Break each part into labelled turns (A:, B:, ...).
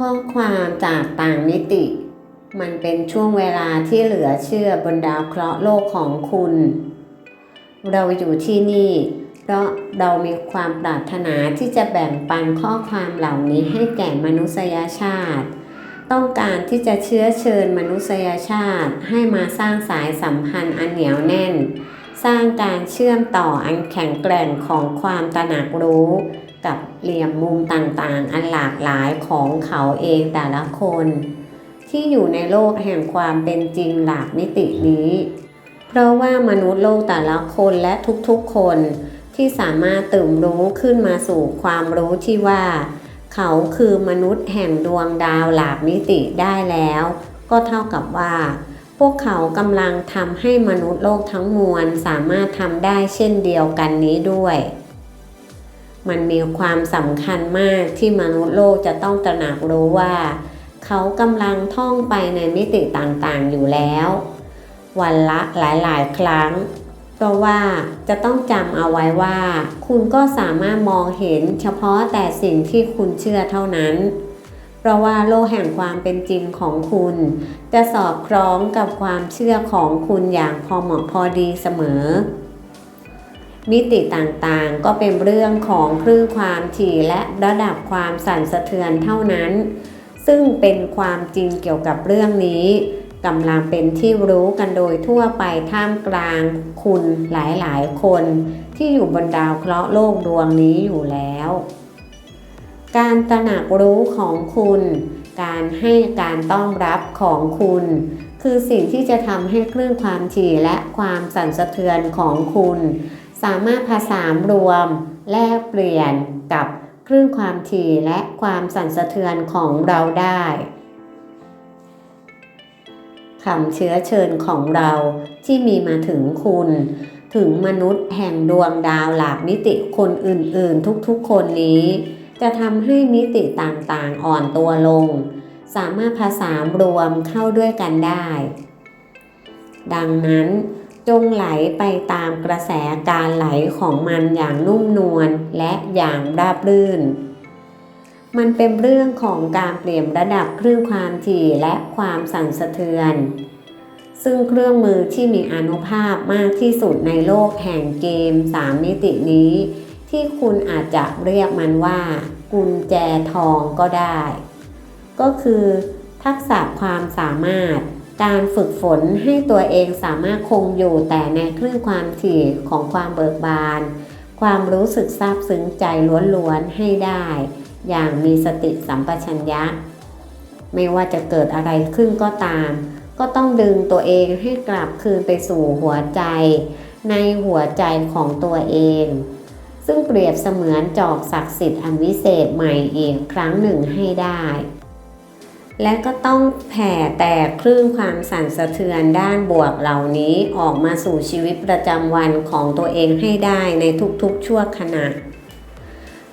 A: ข้อความจากต่างมิติ มันเป็นช่วงเวลาที่เหลือเชื่อบนดาวเคราะห์โลกของคุณ เราอยู่ที่นี่เพราะเรามีความปรารถนาที่จะแบ่งปันข้อความเหล่านี้ให้แก่มนุษยชาติ ต้องการที่จะเชื้อเชิญมนุษยชาติให้มาสร้างสายสัมพันธ์อันเหนียวแน่น สร้างการเชื่อมต่ออันแข็งแกร่งของความตระหนักรู้ กับเหลี่ยมมุมต่างๆ อันหลากหลายของเขาเองแต่ละคน ที่อยู่ในโลกแห่งความเป็นจริงหลากมิตินี้ เพราะว่ามนุษย์โลกแต่ละคนและทุกๆคนที่สามารถตื่นรู้ขึ้นมาสู่ความรู้ที่ว่า เขาคือมนุษย์แห่งดวงดาวหลากมิติได้แล้ว ก็เท่ากับว่า พวกเขากำลังทำให้มนุษย์โลกทั้งมวลสามารถทำได้เช่นเดียวกันนี้ด้วย มันมีความสำคัญมากที่มนุษย์โลกจะต้องตระหนักรู้ว่า เขากำลังท่องไปในมิติต่างๆอยู่แล้ว วันละหลายๆ ครั้ง เพราะว่าจะต้องจำเอาไว้ว่า คุณก็สามารถมองเห็นเฉพาะแต่สิ่งที่คุณเชื่อเท่านั้น เพราะว่าโลกแห่งความเป็นจริงของคุณ จะสอดคล้องกับความเชื่อของคุณอย่างพอเหมาะพอดีเสมอ มิติต่างๆ ก็เป็นเรื่องของคลื่นความถี่และระดับความสั่นสะเทือนเท่านั้น ซึ่งเป็นความจริงเกี่ยวกับเรื่องนี้กำลังเป็นที่รู้กันโดยทั่วไปท่ามกลางคุณหลายๆ คนที่อยู่บนดาวเคราะห์โลกดวงนี้อยู่แล้ว การตระหนักรู้ของคุณ การให้การต้อนรับของคุณ คือสิ่งที่จะทำให้คลื่นความถี่และความสั่นสะเทือนของคุณ สามารถผสานรวม แลกเปลี่ยนกับคลื่นความถี่และความสั่นสะเทือนของเราได้คำเชื้อเชิญของเราที่มีมาถึงคุณ ถึงมนุษย์แห่งดวงดาวหลากมิติคนอื่น ๆ ทุกๆ คนนี้ จะทำให้มิติต่างๆ อ่อนตัวลง สามารถผสานรวมเข้าด้วยกันได้ ดังนั้น จงไหลไปตามกระแสการไหลของมันอย่างนุ่มนวลและอย่างราบรื่น มันเป็นเรื่องของการเปลี่ยนระดับคลื่นความถี่และความสั่นสะเทือน ซึ่งเครื่องมือที่มีอนุภาพมากที่สุดในโลกแห่งเกม 3 มิตินี้ ที่คุณอาจจะเรียกมันว่า กุญแจทองก็ได้ ก็คือ ทักษะความสามารถ การฝึกฝนให้ตัวเองสามารถคงอยู่แต่ในคลื่นความถี่ของความเบิกบาน ความรู้สึกซาบซึ้งใจล้วนๆให้ได้ อย่างมีสติสัมปชัญญะ ไม่ว่าจะเกิดอะไรขึ้นก็ตาม ก็ต้องดึงตัวเองให้กลับคืนไปสู่หัวใจ ในหัวใจของตัวเอง ซึ่งเปรียบเสมือนจอกศักดิ์สิทธิ์อันวิเศษใหม่อีกครั้งหนึ่งให้ได้ และก็ต้องแผ่แต่คลื่นความสั่นสะเทือนด้านบวกเหล่านี้ออกมาสู่ชีวิตประจำวันของตัวเองให้ได้ในทุกๆชั่วขณะ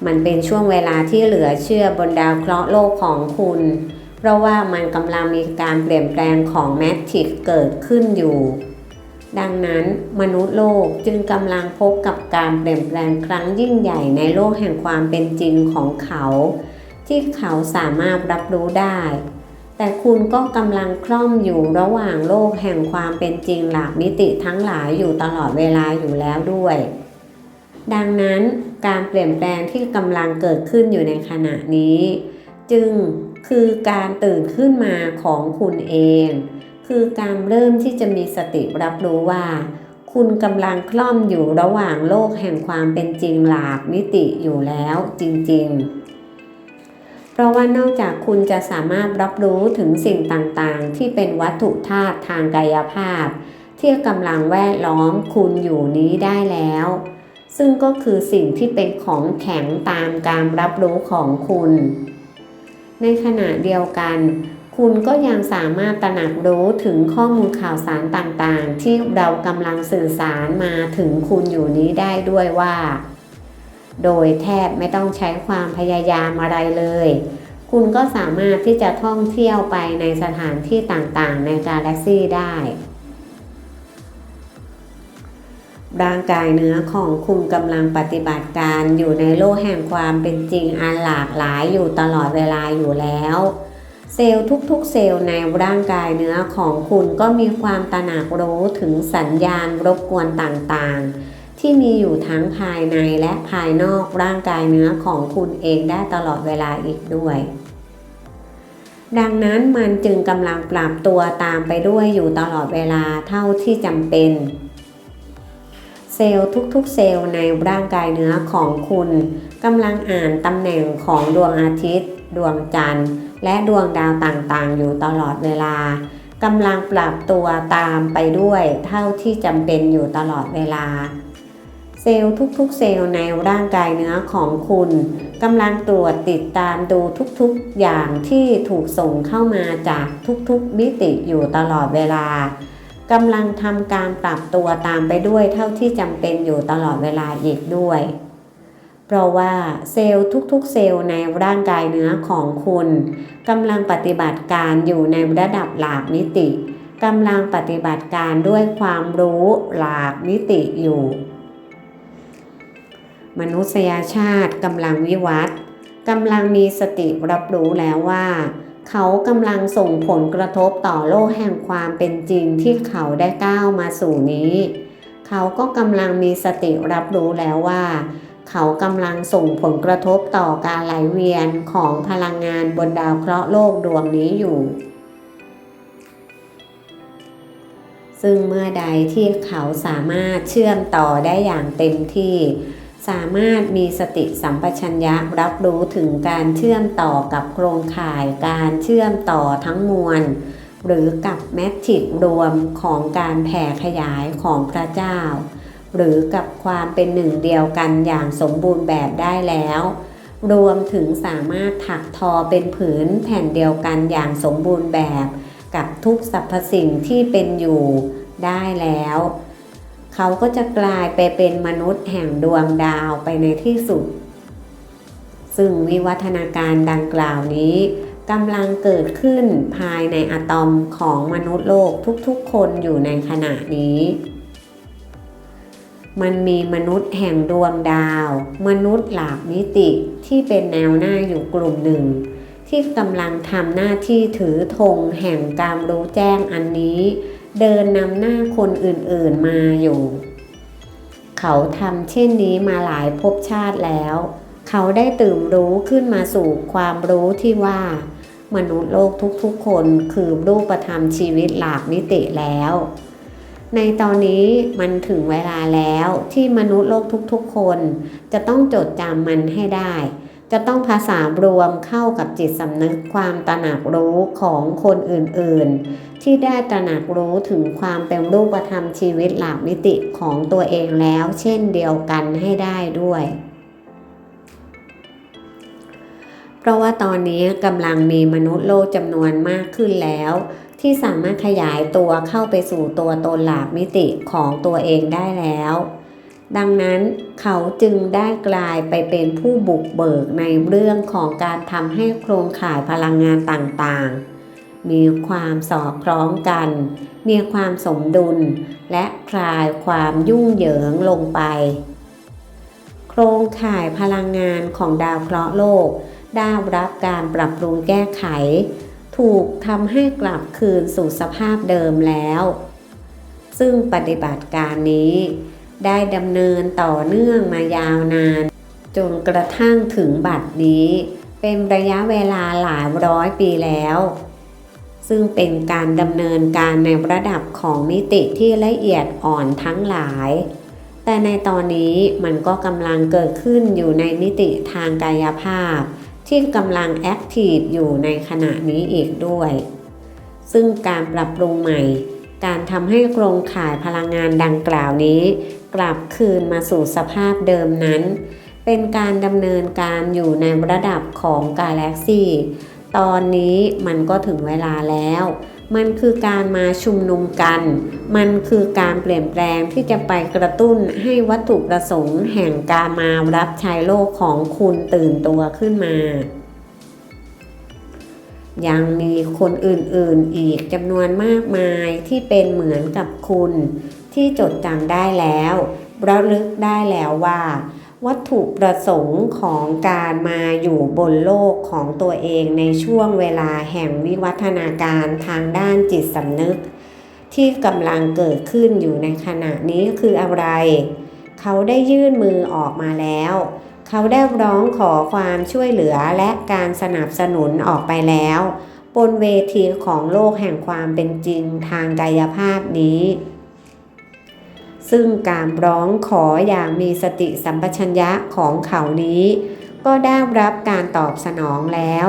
A: มันเป็นช่วงเวลาที่เหลือเชื่อบนดาวเคราะห์โลกของคุณ เพราะว่ามันกำลังมีการเปลี่ยนแปลงของแมทริกเกิดขึ้นอยู่ ดังนั้นมนุษย์โลกจึงกำลังพบกับการเปลี่ยนแปลงครั้งยิ่งใหญ่ในโลกแห่งความเป็นจริงของเขา ที่เขาสามารถรับรู้ได้ แต่คุณก็กำลังคล่อมอยู่ระหว่างโลกแห่งความเป็นจริงหลากมิติทั้งหลายอยู่ตลอดเวลาอยู่แล้วด้วย ดังนั้นการเปลี่ยนแปลงที่กำลังเกิดขึ้นอยู่ในขณะนี้ จึงคือการตื่นขึ้นมาของคุณเอง คือการเริ่มที่จะมีสติรับรู้ว่าคุณกำลังคล่อมอยู่ระหว่างโลกแห่งความเป็นจริงหลากมิติอยู่แล้วจริง ๆ เพราะว่านอกจากคุณจะสามารถรับรู้ถึงสิ่งต่างๆ ที่เป็นวัตถุธาตุทางกายภาพ ที่กำลังแวดล้อมคุณอยู่นี้ได้แล้ว ซึ่งก็คือสิ่งที่เป็นของแข็งตามการรับรู้ของคุณ ในขณะเดียวกัน คุณก็ยังสามารถตระหนักรู้ถึงข้อมูลข่าวสารต่างๆ ที่เรากำลังสื่อสารมาถึงคุณอยู่นี้ได้ด้วยว่า โดยแทบไม่ต้องใช้ความพยายามอะไรเลย คุณก็สามารถที่จะท่องเที่ยวไปในสถานที่ต่างๆ ในกาแล็กซี่ได้ ร่างกายเนื้อของคุณกำลังปฏิบัติการอยู่ในโลกแห่งความเป็นจริงอันหลากหลายอยู่ตลอดเวลาอยู่แล้วเซลล์ทุกๆ เซลล์ในร่างกายเนื้อของคุณก็มีความตระหนักรู้ถึงสัญญาณรบกวนต่างๆ ที่มีอยู่ทั้งภายในและภายนอกร่างกายเนื้อของคุณเองได้ตลอดเวลาอีกด้วย ดังนั้นมันจึงกำลังปรับตัวตามไปด้วยอยู่ตลอดเวลาเท่าที่จำเป็น เซลล์ทุกๆเซลล์ในร่างกายเนื้อของคุณกำลังอ่านตำแหน่งของดวงอาทิตย์ ดวงจันทร์ และดวงดาวต่างๆ อยู่ตลอดเวลากำลังปรับตัวตามไปด้วยเท่าที่จำเป็นอยู่ตลอดเวลา เซลล์ทุกๆ เซลล์ในร่างกายเนื้อของคุณกำลังตรวจติดตามดูทุกๆ อย่างที่ถูกส่งเข้ามาจากทุกๆ มิติอยู่ตลอดเวลากำลังทำการปรับตัวตามไปด้วยเท่าที่จำเป็นอยู่ตลอดเวลาอีกด้วย เพราะว่าเซลล์ทุกๆ เซลล์ในร่างกายเนื้อของคุณกำลังปฏิบัติการอยู่ในระดับหลากมิติกำลังปฏิบัติการด้วยความรู้หลากมิติอยู่ มนุษยชาติกำลังวิวัฒน์กำลังมีสติรับรู้แล้วว่า เขากำลังส่งผลกระทบต่อโลกแห่งความเป็นจริงที่เขาได้ก้าวมาสู่นี้ เขาก็กำลังมีสติรับรู้แล้วว่า เขากำลังส่งผลกระทบต่อการไหลเวียนของพลังงานบนดาวเคราะห์โลกดวงนี้อยู่ซึ่งเมื่อใดที่เขาสามารถเชื่อมต่อได้อย่างเต็มที่ สามารถมีสติสัมปชัญญะรับรู้ถึงการเชื่อมต่อกับโครงข่ายการเชื่อมต่อทั้งมวล หรือกับแมทริกรวมของการแผ่ขยายของพระเจ้า หรือกับความเป็นหนึ่งเดียวกันอย่างสมบูรณ์แบบได้แล้ว รวมถึงสามารถถักทอเป็นผืนแผ่นเดียวกันอย่างสมบูรณ์แบบ กับทุกสรรพสิ่งที่เป็นอยู่ได้แล้ว เขาก็จะกลายไปเป็นมนุษย์แห่งดวงดาวไปในที่สุด ซึ่งวิวัฒนาการดังกล่าวนี้กำลังเกิดขึ้นภายในอะตอมของมนุษย์โลกทุกๆ คนอยู่ในขณะนี้ มันมีมนุษย์แห่งดวงดาว มนุษย์หลากมิติที่เป็นแนวหน้าอยู่กลุ่มหนึ่ง ที่กำลังทำหน้าที่ถือธงแห่งการรู้แจ้งอันนี้ เดินนำหน้าคนอื่นๆมาอยู่ เขาทำเช่นนี้มาหลายภพชาติแล้ว เขาได้ตื่นรู้ขึ้นมาสู่ความรู้ที่ว่า มนุษย์โลกทุกๆคนคือรูปธรรมชีวิตหลากมิติแล้ว ในตอนนี้มันถึงเวลาแล้วที่มนุษย์โลกทุกๆคน จะต้องจดจำมันให้ได้จะต้องภาษารวมเข้ากับจิตสำนึกความตระหนักรู้ของคนอื่นๆ ที่ได้ตระหนักรู้ถึงความเป็นรูปธรรมชีวิตหลากมิติของตัวเองแล้ว เช่นเดียวกันให้ได้ด้วย เพราะว่าตอนนี้กำลังมีมนุษย์โลกจำนวนมากขึ้นแล้ว ที่สามารถขยายตัวเข้าไปสู่ตัวตนหลากมิติของตัวเองได้แล้ว ดังนั้นเขาจึงได้กลายไปเป็นผู้บุกเบิกในเรื่องของการทำให้โครงข่ายพลังงานต่างๆ มีความสอดคล้องกัน มีความสมดุล และคลายความยุ่งเหยิงลงไป โครงข่ายพลังงานของดาวเคราะห์โลก ได้รับการปรับปรุงแก้ไข ถูกทำให้กลับคืนสู่สภาพเดิมแล้ว ซึ่งปฏิบัติการนี้ ได้ดำเนินต่อเนื่องมายาวนาน จนกระทั่งถึงบัดนี้ เป็นระยะเวลาหลายร้อยปีแล้ว ซึ่งเป็นการดำเนินการในระดับของมิติที่ละเอียดอ่อนทั้งหลาย แต่ในตอนนี้มันก็กำลังเกิดขึ้นอยู่ในมิติทางกายภาพ ที่กำลังแอคทีฟอยู่ในขณะนี้อีกด้วย ซึ่งการปรับปรุงใหม่ การทำให้โครงข่ายพลังงานดังกล่าวนี้ กลับคืนมาสู่สภาพเดิมนั้น เป็นการดำเนินการอยู่ในระดับของกาแล็กซี ตอนนี้มันก็ถึงเวลาแล้ว มันคือการมาชุมนุมกัน มันคือการเปลี่ยนแปลงที่จะไปกระตุ้นให้วัตถุประสงค์ แห่งการมารับใช้โลกของคุณตื่นตัวขึ้นมายังมีคนอื่นๆอีกจำนวนมากมายที่เป็นเหมือนกับคุณ ที่จดจำได้แล้วระลึกได้แล้วว่า วัตถุประสงค์ของการมาอยู่บนโลกของตัวเองในช่วงเวลาแห่งวิวัฒนาการทางด้านจิตสำนึก ที่กำลังเกิดขึ้นอยู่ในขณะนี้คืออะไร เขาได้ยื่นมือออกมาแล้ว เขาได้ร้องขอความช่วยเหลือและการสนับสนุนออกไปแล้ว บนเวทีของโลกแห่งความเป็นจริงทางกายภาพนี้ ซึ่งการร้องขออย่างมีสติสัมปชัญญะของเขานี้ ก็ได้รับการตอบสนองแล้ว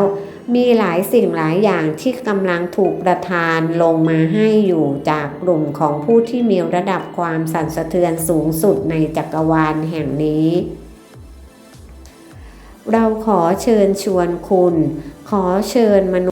A: มีหลายสิ่งหลายอย่างที่กำลังถูกประทานลงมาให้อยู่จากกลุ่มของผู้ที่มีระดับความสั่นสะเทือนสูงสุดในจักรวาลแห่งนี้เราขอเชิญชวนคุณ ขอเชิญมนุษย์